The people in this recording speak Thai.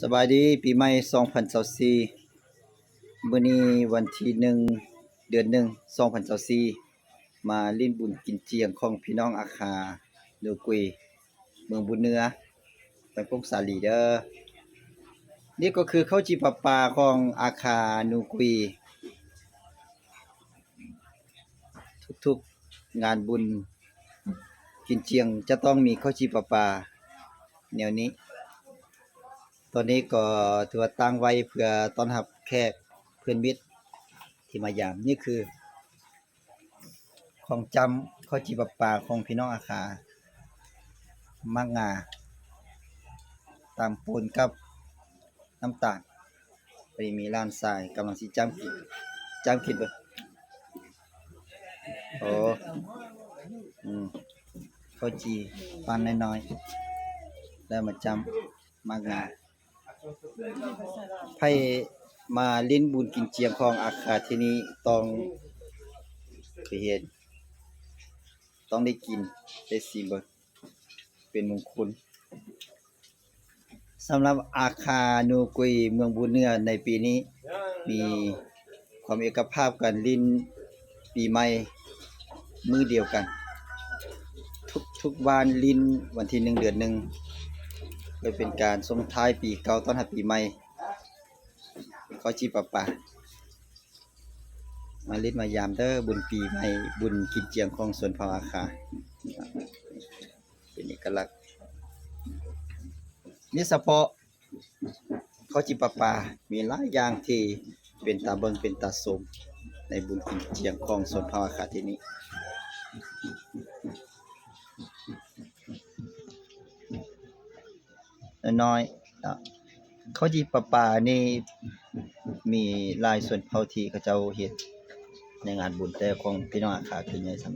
สบายดีปีใหม่2024มื้อนี้วันที่หนึ่งเดือนหนึ่ง2024มาลิ้นบุญกินเจียงของพี่น้องอาคาเนือกุยเมืองบุญเนือไปพงสาลีเด้อนี่ก็คือข้าวจีปปลาของอาคานูกุยทุกๆงานบุญกินเจียงจะต้องมีข้าวจีปปลาแนวนี้ ตอนนี้ก็ถือว่าตั้งไว้เพื่อต้อนรับแขกเพื่อนมิตรที่มายามนี่คือ ของจำข้าวจีบปลาของพี่น้องอาคามักงาตามปูนกับน้ำตาลไปมีร้านทรายกำลังสิจำกินจำกินเบ่โอ้อืมข้าวจีปานน้อยๆแล้วมาจำมักงา ไผมาลิ้นบุญกินเจียงของอาคาที่นี้ต้องเคยเห็นต้องได้กินได้ชิมเบเป็นมงคลสำหรับอาคานูกุยเมืองบุญเนือในปีนี้ มีความเอกภาพกันลิ้นปีใหม่มือเดียวกัน ทุกทุกวันลิ้นวันที่หนึ่งเดือนหนึ่ง เพื่อเป็นการส่งท้ายปีเก่าต้อนรับปีใหม่ขอจีปะปะมาล่นมายามเด้อบุญปีใหม่บุญกินเจียงของสวนพาอาคาเป็นเอกลักษณ์นี่เฉพาะข้าจีปะปามีหลายอย่างที่เป็นตาเบิงเป็นตาสมในบุญกินเจียงของสวนพาอาคาที่นี้ น้อยเขาจีปป่านี่มีลายส่วนเผาที่เขาเจ้าเห็ดในงานบุญแต่ของพี่น้องอาขาคือใหญ่สำ